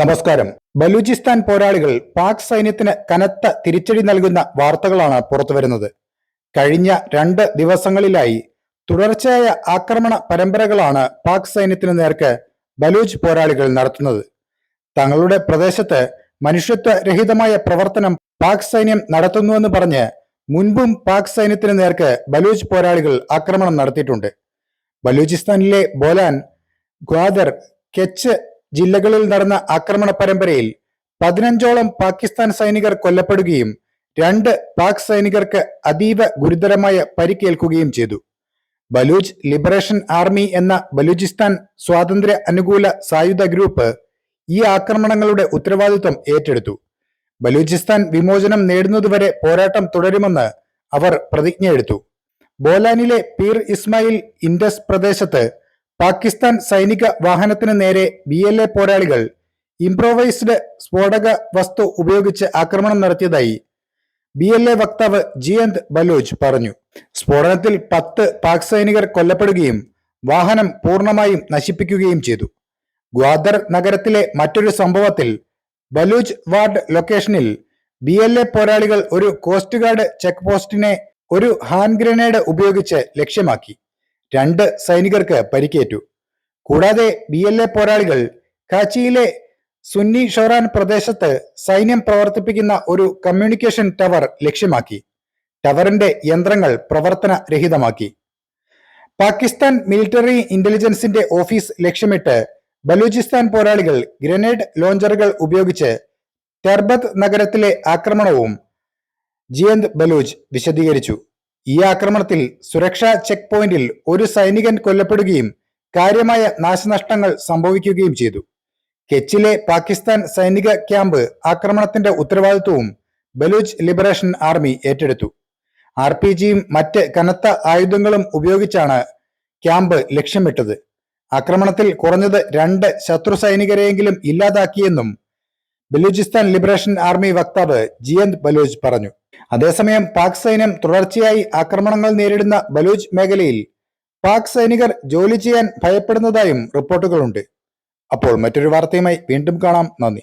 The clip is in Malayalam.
നമസ്കാരം. ബലൂചിസ്ഥാൻ പോരാളികൾ പാക് സൈന്യത്തിന് കനത്ത തിരിച്ചടി നൽകുന്ന വാർത്തകളാണ് പുറത്തുവരുന്നത് കഴിഞ്ഞ രണ്ട് ദിവസങ്ങളിലായി തുടർച്ചയായ ആക്രമണ പരമ്പരകളാണ് പാക് സൈന്യത്തിന് നേർക്ക് ബലൂച്ച് പോരാളികൾ നടത്തുന്നത്. തങ്ങളുടെ പ്രദേശത്ത് മനുഷ്യത്വ രഹിതമായ പ്രവർത്തനം പാക് സൈന്യം നടത്തുന്നുവെന്ന് പറഞ്ഞ് മുൻപും പാക് സൈന്യത്തിന് നേർക്ക് ബലൂച്ച് പോരാളികൾ ആക്രമണം നടത്തിയിട്ടുണ്ട്. ബലൂചിസ്ഥാനിലെ ബോലാൻ ഗ്വാദർ കെച്ച് ജില്ലകളിൽ നടന്ന ആക്രമണ പരമ്പരയിൽ പതിനഞ്ചോളം പാകിസ്ഥാൻ സൈനികർ കൊല്ലപ്പെടുകയും രണ്ട് പാക് സൈനികർക്ക് അതീവ ഗുരുതരമായ പരിക്കേൽക്കുകയും ചെയ്തു. ബലൂജ് ലിബറേഷൻ ആർമി എന്ന ബലൂചിസ്ഥാൻ സ്വാതന്ത്ര്യ അനുകൂല സായുധ ഗ്രൂപ്പ് ഈ ആക്രമണങ്ങളുടെ ഉത്തരവാദിത്വം ഏറ്റെടുത്തു. ബലൂചിസ്ഥാൻ വിമോചനം നേടുന്നതുവരെ പോരാട്ടം തുടരുമെന്ന് അവർ പ്രതിജ്ഞയെടുത്തു. ബോലാനിലെ പീർ ഇസ്മായിൽ ഇൻഡസ് പ്രദേശത്ത് പാകിസ്ഥാൻ സൈനിക വാഹനത്തിന് നേരെ ബി എൽ എ പോരാളികൾ ഇംപ്രോവൈസ്ഡ് സ്ഫോടക വസ്തു ഉപയോഗിച്ച് ആക്രമണം നടത്തിയതായി ബി എൽ എ വക്താവ് ജിയന്ത് ബലോജ് പറഞ്ഞു. സ്ഫോടനത്തിൽ പത്ത് പാക് സൈനികർ കൊല്ലപ്പെടുകയും വാഹനം പൂർണമായും നശിപ്പിക്കുകയും ചെയ്തു. ഗ്വാദർ നഗരത്തിലെ മറ്റൊരു സംഭവത്തിൽ ബലൂജ് വാർഡ് ലൊക്കേഷനിൽ ബി എൽ എ പോരാളികൾ ഒരു കോസ്റ്റ് ഗാർഡ് ചെക്ക് പോസ്റ്റിനെ ഒരു ഹാൻഡ് ഗ്രനേഡ് ഉപയോഗിച്ച് ലക്ഷ്യമാക്കി. രണ്ട് സൈനികർക്ക് പരിക്കേറ്റു. കൂടാതെ ബി എൽ എ പോരാളികൾ കാച്ചിയിലെ സുന്നി ഷൊറാൻ പ്രദേശത്ത് സൈന്യം പ്രവർത്തിപ്പിക്കുന്ന ഒരു കമ്മ്യൂണിക്കേഷൻ ടവർ ലക്ഷ്യമാക്കി. ടവറിന്റെ യന്ത്രങ്ങൾ പ്രവർത്തനരഹിതമാക്കി. പാകിസ്ഥാൻ മിലിറ്ററി ഇന്റലിജൻസിന്റെ ഓഫീസ് ലക്ഷ്യമിട്ട് ബലൂചിസ്ഥാൻ പോരാളികൾ ഗ്രനേഡ് ലോഞ്ചറുകൾ ഉപയോഗിച്ച് ടെർബത്ത് നഗരത്തിലെ ആക്രമണവും ജിയന്ത് ബലൂജ് വിശദീകരിച്ചു. ഈ ആക്രമണത്തിൽ സുരക്ഷാ ചെക്ക് പോയിന്റിൽ ഒരു സൈനികൻ കൊല്ലപ്പെടുകയും കാര്യമായ നാശനഷ്ടങ്ങൾ സംഭവിക്കുകയും ചെയ്തു. കെച്ചിലെ പാകിസ്ഥാൻ സൈനിക ക്യാമ്പ് ആക്രമണത്തിന്റെ ഉത്തരവാദിത്വവും ബലൂച്ച് ലിബറേഷൻ ആർമി ഏറ്റെടുത്തു. ആർ പി ജിയും മറ്റ് കനത്ത ആയുധങ്ങളും ഉപയോഗിച്ചാണ് ക്യാമ്പ് ലക്ഷ്യമിട്ടത്. ആക്രമണത്തിൽ കുറഞ്ഞത് രണ്ട് ശത്രു സൈനികരെയെങ്കിലും ഇല്ലാതാക്കിയെന്നും ബലൂചിസ്ഥാൻ ലിബറേഷൻ ആർമി വക്താവ് ജിയന്ത് ബലൂജ് പറഞ്ഞു. അതേസമയം പാക് സൈന്യം തുടർച്ചയായി ആക്രമണങ്ങൾ നേരിടുന്ന ബലൂച്ച് മേഖലയിൽ പാക് സൈനികർ ജോലി ചെയ്യാൻ ഭയപ്പെടുന്നതായും റിപ്പോർട്ടുകളുണ്ട്. അപ്പോൾ മറ്റൊരു വാർത്തയുമായി വീണ്ടും കാണാം. നന്ദി.